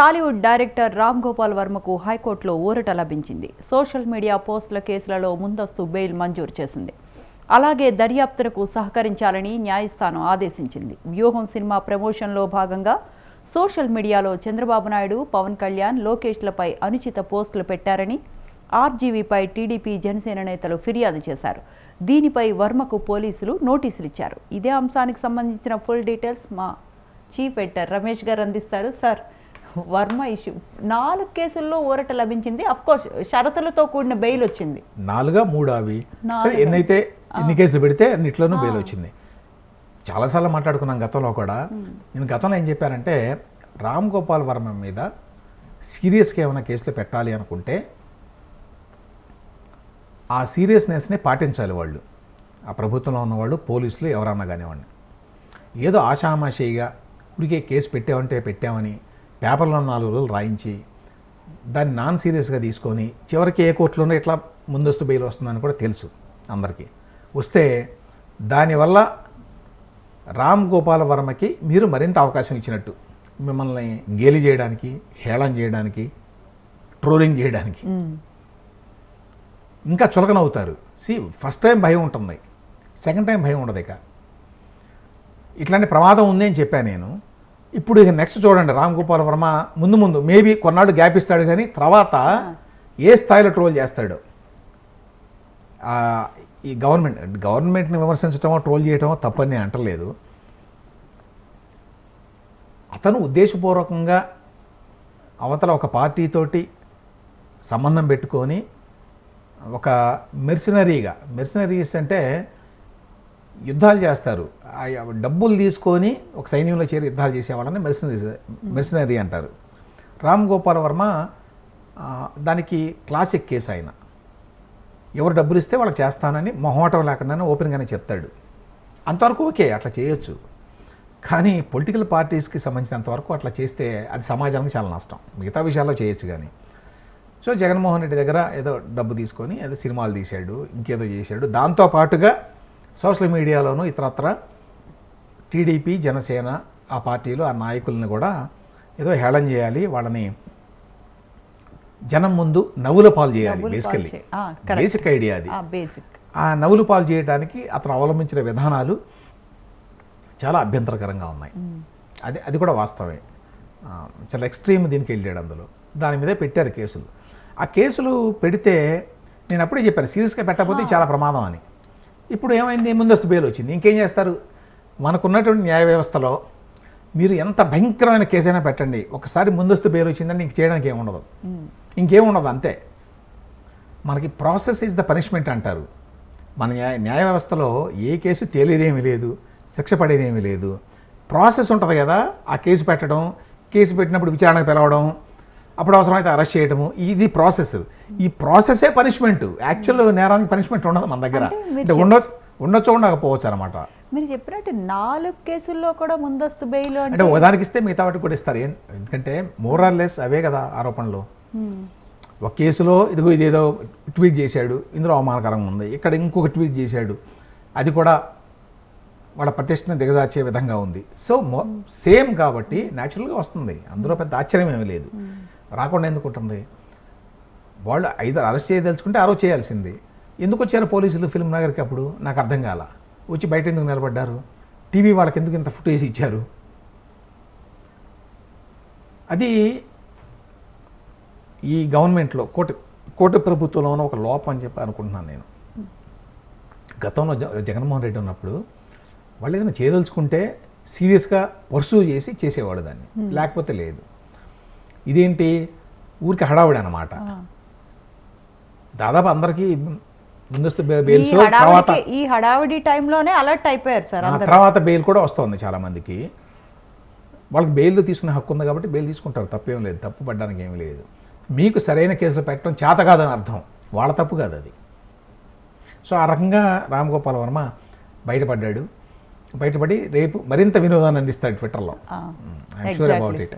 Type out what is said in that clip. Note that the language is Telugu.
టాలీవుడ్ డైరెక్టర్ రామ్ గోపాల్ వర్మకు హైకోర్టులో ఊరట లభించింది. సోషల్ మీడియా పోస్టుల కేసులలో ముందస్తు బెయిల్ మంజూరు చేసింది. అలాగే దర్యాప్తునకు సహకరించాలని న్యాయస్థానం ఆదేశించింది. వ్యూహం సినిమా ప్రమోషన్లో భాగంగా సోషల్ మీడియాలో చంద్రబాబు నాయుడు పవన్ కళ్యాణ్ లోకేష్లపై అనుచిత పోస్టులు పెట్టారని ఆర్జీవీపై టీడీపీ జనసేన నేతలు ఫిర్యాదు చేశారు. దీనిపై వర్మకు పోలీసులు నోటీసులు ఇచ్చారు. ఇదే అంశానికి సంబంధించిన ఫుల్ డీటెయిల్స్ మా చీఫ్ ఎడిటర్ రమేష్ గారు అందిస్తారు. సార్ వర్మ ఇష్యూ నాలుగు కేసుల్లో ఊరట లభించింది. అఫ్ కోర్స్ షరతులతో కూడిన బెయిల్ వచ్చింది. నాలుగా మూడు అవి. ఎన్నైతే ఎన్ని కేసులు పెడితే అన్నిట్లోనూ బెయిల్ వచ్చింది. చాలాసార్లు మాట్లాడుకున్నాం గతంలో కూడా. నేను గతంలో ఏం చెప్పానంటే రామ్ గోపాల్ వర్మ మీద సీరియస్గా ఏమైనా కేసులు పెట్టాలి అనుకుంటే ఆ సీరియస్నెస్ని పాటించాలి వాళ్ళు. ఆ ప్రభుత్వంలో ఉన్నవాళ్ళు పోలీసులు ఎవరన్నా కానివ్వండి. ఏదో ఆషామాషిగా ఊరికే కేసు పెట్టామంటే పెట్టామని పేపర్లో నాలుగు రోజులు రాయించి దాన్ని నాన్ సీరియస్గా తీసుకొని చివరికి ఏ కోర్టులోనో ఇట్లా ముందస్తు బెయిల్ వస్తుందని కూడా తెలుసు అందరికీ. వస్తే దానివల్ల రామ్ గోపాల వర్మకి మీరు మరింత అవకాశం ఇచ్చినట్టు మిమ్మల్ని గేలి చేయడానికి హేళన చేయడానికి ట్రోలింగ్ చేయడానికి. ఇంకా చులకనవుతారు. సి ఫస్ట్ టైం భయం ఉంటుంది. సెకండ్ టైం భయం ఉండదు ఇక. ఇట్లాంటి ప్రమాదం ఉంది అని చెప్పాను నేను. ఇప్పుడు ఇక నెక్స్ట్ చూడండి రామ్ గోపాల్ వర్మ ముందు ముందు మేబీ కొన్నాళ్ళు గ్యాప్ ఇస్తాడు కానీ తర్వాత ఏ స్థాయిలో ట్రోల్ చేస్తాడు? ఈ గవర్నమెంట్ గవర్నమెంట్ని విమర్శించటమో ట్రోల్ చేయటమో తప్పని అంటలేదు. అతను ఉద్దేశపూర్వకంగా అవతల ఒక పార్టీతోటి సంబంధం పెట్టుకొని ఒక మెర్సినరీగా మెర్సినరీస్ అంటే యుద్ధాలు చేస్తారు. ఆ డబ్బులు తీసుకొని ఒక సైన్యంలో చేరి యుద్ధాలు చేసేవాళ్ళని మెర్సినరీస్ మెర్సినరీ అంటారు. రామ్ గోపాల్ వర్మ దానికి క్లాసిక్ కేసు ఆయన. ఎవరు డబ్బులు ఇస్తే వాళ్ళకి చేస్తానని మొహమాటం లేకుండానే ఓపెన్గానే చెప్తాడు. అంతవరకు ఓకే అట్లా చేయొచ్చు. కానీ పొలిటికల్ పార్టీస్కి సంబంధించినంతవరకు అట్లా చేస్తే అది సమాజానికి చాలా నష్టం. మిగతా విషయాల్లో చేయొచ్చు కానీ. సో జగన్మోహన్ రెడ్డి దగ్గర ఏదో డబ్బు తీసుకొని ఏదో సినిమాలు తీశాడు ఇంకేదో చేశాడు. దాంతో పాటుగా సోషల్ మీడియాలోనూ ఇతరత్ర టీడీపీ జనసేన ఆ పార్టీలు ఆ నాయకుల్ని కూడా ఏదో హేళన చేయాలి వాళ్ళని జనం ముందు నవ్వుల పాలు చేయాలి బేసికల్లీ. బేసిక్ ఐడియా అది. ఆ నవ్వులు పాలు చేయడానికి అతను అవలంబించిన విధానాలు చాలా అభ్యంతరకరంగా ఉన్నాయి. అది అది కూడా వాస్తవమే. ఆ, చాలా ఎక్స్ట్రీమ్ దీనికి వెళ్ళాడు అందులో. దాని మీదే పెట్టారు కేసులు. ఆ కేసులు పెడితే నేను అప్పుడే చెప్పాను సీరియస్గా పెట్టకపోతే చాలా ప్రమాదం అని. ఇప్పుడు ఏమైంది? ముందస్తు బెయిల్ వచ్చింది. ఇంకేం చేస్తారు? మనకున్నటువంటి న్యాయ వ్యవస్థలో మీరు ఎంత భయంకరమైన కేసైనా పెట్టండి. ఒకసారి ముందస్తు బెయిల్ వచ్చిందంటే ఇంక చేయడానికి ఏమి ఉండదు. ఇంకేం ఉండదు అంతే. మనకి ప్రాసెస్ ఈజ్ ద పనిష్మెంట్ అంటారు. మన న్యాయ న్యాయ వ్యవస్థలో ఏ కేసు తేలేదేమీ లేదు శిక్ష పడేదేమీ లేదు. ప్రాసెస్ ఉంటుంది కదా ఆ కేసు పెట్టడం కేసు పెట్టినప్పుడు విచారణకు పిలవడం అప్పుడు అవసరమైతే అరెస్ట్ చేయడము ఇది ప్రాసెస్ ఈ ప్రాసెసే పనిష్మెంట్ యాక్చువల్ నేరానికి పనిష్మెంట్ ఉండదు మన దగ్గర. అంటే ఉండొచ్చు ఉండొచ్చు ఉండకపోవచ్చు అనమాట మీరు చెప్పినట్టు నాలుగు కేసుల్లో కూడా ముందస్తు బెయిల్ అంటే ఒకదానికి ఇస్తే మిగతా వాటికి కూడా ఇస్తారు. ఎందుకంటే మోరార్ లెస్ అవే కదా ఆరోపణలు. ఒక కేసులో ఇదిగో ఇదేదో ట్వీట్ చేశాడు. ఇందులో అవమానకరంగా ఉంది. ఇక్కడ ఇంకొక ట్వీట్ చేశాడు. అది కూడా వాళ్ళ ప్రతిష్టని దిగజార్చే విధంగా ఉంది. సో సేమ్ కాబట్టి న్యాచురల్గా వస్తుంది. అందులో పెద్ద ఆశ్చర్యం ఏమీ లేదు. రాకుండా ఎందుకు ఉంటుంది? వాళ్ళు ఐదు అరెస్ట్ చేయదలుచుకుంటే ఆ రోజు చేయాల్సింది. ఎందుకు వచ్చారు పోలీసులు ఫిల్మ్ నగర్కి అప్పుడు? నాకు అర్థం కాల. వచ్చి బయట ఎందుకు నిలబడ్డారు? టీవీ వాళ్ళకి ఎందుకు ఇంత ఫుటేజ్ ఇచ్చారు? అది ఈ గవర్నమెంట్లో కోటి కోటి ప్రభుత్వంలోనూ ఒక లోపం అని చెప్పి అనుకుంటున్నాను నేను. గతంలో జగన్మోహన్ రెడ్డి ఉన్నప్పుడు వాళ్ళు ఏదైనా చేయదలుచుకుంటే సీరియస్గా పర్సూ చేసి చేసేవాడు దాన్ని. లేకపోతే లేదు. ఇదేంటి? ఊరికి హడావుడి అనమాట. దాదాపు అందరికీ ముందస్తు బెయిల్స్ తర్వాత హడావిడి ఈ హడావిడి టైంలోనే అలర్ట్ అయిపోయారు సార్ తర్వాత బెయిల్ కూడా వస్తుంది చాలామందికి వాళ్ళకి బెయిల్ తీసుకునే హక్కు ఉంది కాబట్టి బెయిల్ తీసుకుంటారు. తప్పేం లేదు. తప్పు పడ్డానికి ఏమీ లేదు. మీకు సరైన కేసులు పెట్టడం చేత కాదని అర్థం. వాళ్ళ తప్పు కాదు అది. సో ఆ రకంగా రామ్ గోపాల్ వర్మ బయటపడ్డాడు. బయటపడి రేపు మరింత వినోదాన్ని అందిస్తాడు ట్విట్టర్లో. I'm sure about. ఇట్